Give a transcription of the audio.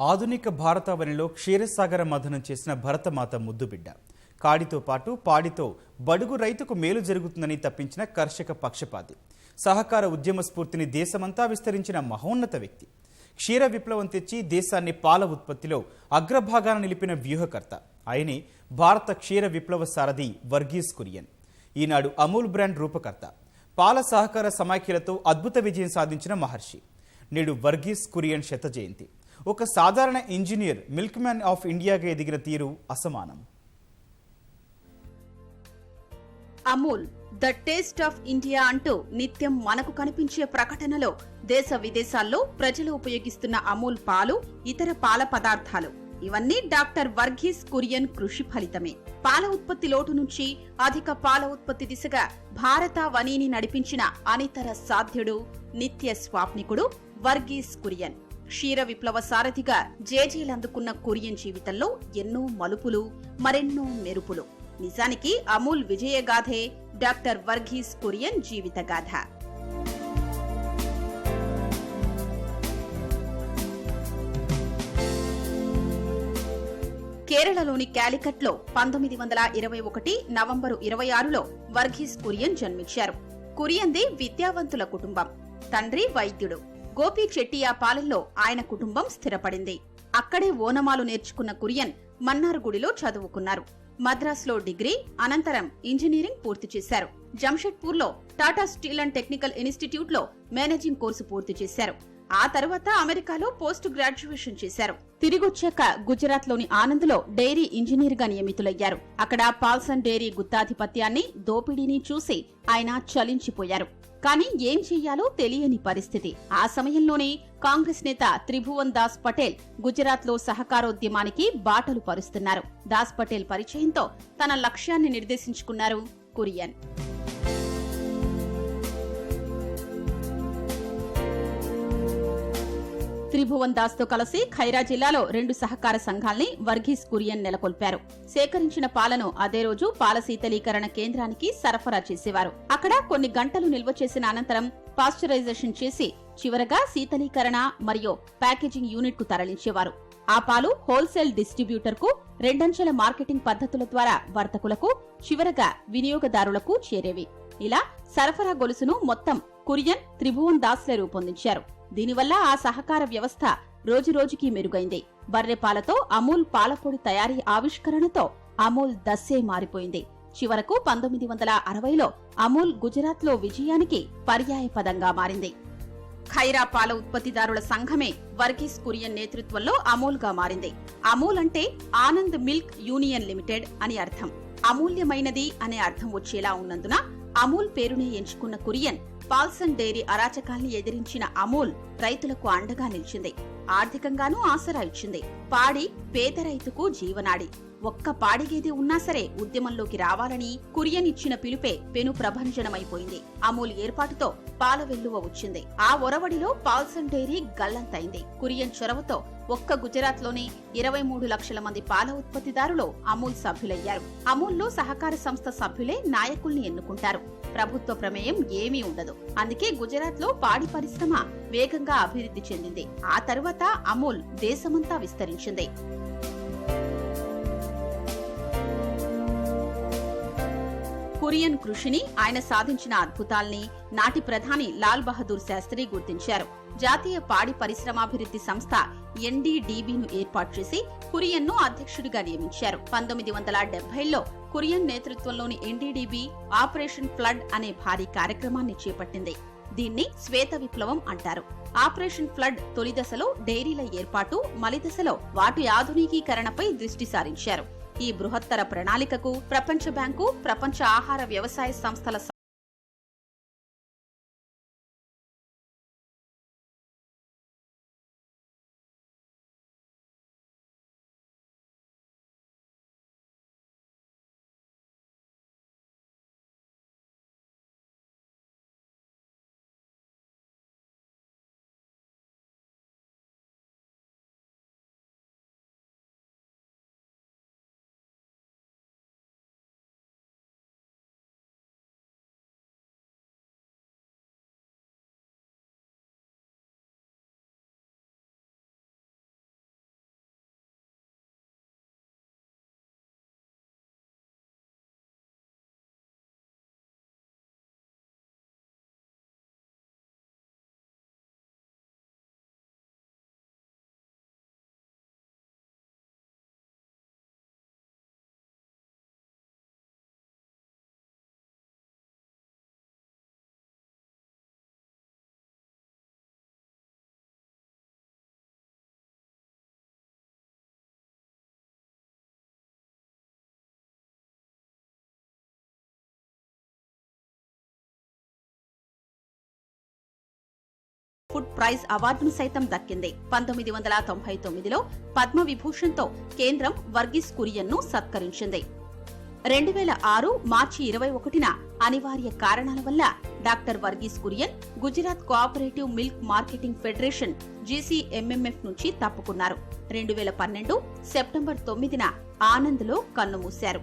ఆధునిక భారతావనిలో క్షీరసాగర మథనం చేసిన భరతమాత ముద్దుబిడ్డ. కాడితో పాటు పాడితో బడుగు రైతుకు మేలు జరుగుతుందని తప్పించిన కర్షక పక్షపాతి. సహకార ఉద్యమ స్ఫూర్తిని దేశమంతా విస్తరించిన మహోన్నత వ్యక్తి. క్షీర విప్లవం తెచ్చి దేశాన్ని పాల ఉత్పత్తిలో అగ్రభాగాన నిలిపిన వ్యూహకర్త. ఆయనే భారత క్షీర విప్లవ సారథి వర్గీస్ కురియన్. ఈనాడు అమూల్ బ్రాండ్ రూపకర్త. పాల సహకార సమాఖ్యలతో అద్భుత విజయం సాధించిన మహర్షి. నేడు వర్గీస్ కురియన్ శత జయంతి. ఒక సాధారణ ఇంజనీర్ మిల్క్ మ్యాన్ ఆఫ్ ఇండియాగా ఎదిగిన తీరు అసమానం. Amul the taste of India అంటూ నిత్యం మనకు కనిపించే ప్రకటనలో దేశ విదేశాల్లో ప్రజలు ఉపయోగిస్తున్న అమూల్ పాలు ఇతర పాల పదార్థాలు. ఇవన్నీ డాక్టర్ వర్గీస్ కురియన్ కృషి ఫలితమే. పాల ఉత్పత్తి లోటు నుంచి అధిక పాల ఉత్పత్తి దిశగా భారత వనీని నడిపించిన అనితర సాధ్యుడు నిత్య స్వాప్నికుడు వర్గీస్ కురియన్. క్షీర విప్లవ సారథిగా జేజీలందుకున్న కురియన్ జీవితంలో ఎన్నో మలుపులు మరెన్నో మెరుపులు. నిజానికి అమూల్ విజయగాథే డాక్టర్ వర్గీస్ కురియన్ జీవితగాథ. కేరళలోని క్యాలికట్లో పంతొమ్మిది వందల ఇరవై ఒకటి నవంబరు ఇరవై ఆరులో వర్గీస్ కురియన్ జన్మించారు. కురియంది విద్యావంతుల కుటుంబం. తండ్రి వైద్యుడు. గోపి చెట్టియా పాలెంలో ఆయన కుటుంబం స్థిరపడింది. అక్కడే ఓనమాలు నేర్చుకున్న కురియన్ మన్నార్గుడిలో చదువుకున్నారు. మద్రాసులో డిగ్రీ అనంతరం ఇంజనీరింగ్ పూర్తి చేశారు. జంషెడ్పూర్లో టాటా స్టీల్ అండ్ టెక్నికల్ ఇన్స్టిట్యూట్లో మేనేజింగ్ కోర్సు పూర్తి చేశారు. ఆ తర్వాత అమెరికాలో పోస్ట్ గ్రాడ్యుయేషన్ చేశారు. తిరిగొచ్చాక గుజరాత్లోని ఆనంద్లో డైరీ ఇంజనీర్గా నియమితులయ్యారు. అక్కడ పాల్సన్ డైరీ గుత్తాధిపత్యాన్ని దోపిడీని చూసి ఆయన చలించిపోయారు. కానీ ఏం చెయ్యాలో తెలియని పరిస్థితి. ఆ సమయంలోనే కాంగ్రెస్ నేత త్రిభువన్ దాస్ పటేల్ గుజరాత్లో సహకారోద్యమానికి బాటలు పరుస్తున్నారు. దాస్ పటేల్ పరిచయంతో తన లక్ష్యాన్ని నిర్దేశించుకున్నారు కురియన్. త్రిభువన్ దాస్తో కలిసి ఖైరా జిల్లాలో రెండు సహకార సంఘాల్ని వర్గీస్ కురియన్ నెలకొల్పారు. సేకరించిన పాలను అదే రోజు పాల శీతలీకరణ కేంద్రానికి సరఫరా చేసేవారు. అక్కడ కొన్ని గంటలు నిల్వ చేసిన అనంతరం పాస్చరైజేషన్ చేసి చివరగా శీతలీకరణ మరియు ప్యాకేజింగ్ యూనిట్కు తరలించేవారు. ఆ పాలు హోల్సేల్ డిస్ట్రిబ్యూటర్కు రెండంచెల మార్కెటింగ్ పద్ధతుల ద్వారా వర్తకులకు చివరగా వినియోగదారులకు చేరేవి. ఇలా సరఫరా గొలుసును మొత్తం కురియన్ త్రిభువన్ దాస్లే రూపొందించారు. దీనివల్ల ఆ సహకార వ్యవస్థ రోజురోజుకి మెరుగైంది. బర్రెపాలతో అమూల్ పాలపొడి తయారీ ఆవిష్కరణతో అమూల్ దస్సే మారిపోయింది. చివరకు పంతొమ్మిది వందల అరవైలో అమూల్ గుజరాత్లో విజయానికి పర్యాయ పదంగా మారింది. ఖైరా పాల ఉత్పత్తిదారుల సంఘమే వర్గీస్ కురియన్ నేతృత్వంలో అమూల్గా మారింది. అమూల్ అంటే ఆనంద్ మిల్క్ యూనియన్ లిమిటెడ్ అని అర్థం. అమూల్యమైనది అనే అర్థం వచ్చేలా ఉన్నందున అమూల్ పేరునే ఎంచుకున్న కురియన్ పాల్సన్ డైరీ అరాచకాల్ని ఎదిరించిన అమూల్ రైతులకు అండగా నిలిచింది. ఆర్థికంగానూ ఆసరా ఇచ్చింది. పాడి పేద రైతుకు జీవనాడి. ఒక్క పాడిగేది ఉన్నా సరే ఉద్యమంలోకి రావాలని కురియన్ ఇచ్చిన పిలుపే పెను ప్రభంజనమైపోయింది. అమూల్ ఏర్పాటుతో పాల వెల్లువ వచ్చింది. ఆ ఒరవడిలో పాల్సన్ డైరీ గల్లంతైంది. కురియన్ చొరవతో ఒక్క గుజరాత్లోనే ఇరవై మూడు లక్షల మంది పాల ఉత్పత్తిదారులు అమూల్ సభ్యులయ్యారు. అమూల్లో సహకార సంస్థ సభ్యులే నాయకుల్ని ఎన్నుకుంటారు. ప్రభుత్వ ప్రమేయం ఏమీ ఉండదు. అందుకే గుజరాత్లో పాడి పరిశ్రమ వేగంగా అభివృద్ధి చెందింది. ఆ తర్వాత అమూల్ దేశమంతా విస్తరించింది. కురియన్ కృషిని ఆయన సాధించిన అద్భుతాల్ని నాటి ప్రధాని లాల్ బహదూర్ శాస్త్రి గుర్తించారు. జాతీయ పాడి పరిశ్రమాభివృద్ధి సంస్థ ఎన్డీడీబీను ఏర్పాటు చేసి కురియన్ను అధ్యక్షుడిగా నియమించారు. పంతొమ్మిది వందల డెబ్బైలో కురియన్ నేతృత్వంలోని ఎన్డీడీబీ ఆపరేషన్ ఫ్లడ్ అనే భారీ కార్యక్రమాన్ని చేపట్టింది. దీన్ని శ్వేత విప్లవం అంటారు. ఆపరేషన్ ఫ్లడ్ తొలి దశలో డైరీల ఏర్పాటు మలిదశలో వాటి ఆధునికీకరణపై దృష్టి సారించారు. ఈ బృహత్తర ప్రణాళికకు ప్రపంచ బ్యాంకు ప్రపంచ ఆహార వ్యవసాయ సంస్థల ఫుడ్ ప్రైజ్ అవార్డును సైతం దక్కింది. పంతొమ్మిది వందల తొంభై తొమ్మిదిలో పద్మ విభూషణ్తో కేంద్రం వర్గీస్ కురియన్ను సత్కరించింది. రెండు వేల ఆరు మార్చి ఇరవై ఒకటిన అనివార్య కారణాల వల్ల doctor Varghese Kurien Gujarat cooperative milk marketing federation GCMMF నుంచి తప్పుకున్నారు. రెండు వేల పన్నెండు సెప్టెంబర్ తొమ్మిదిన ఆనంద్లో కన్నుమూశారు.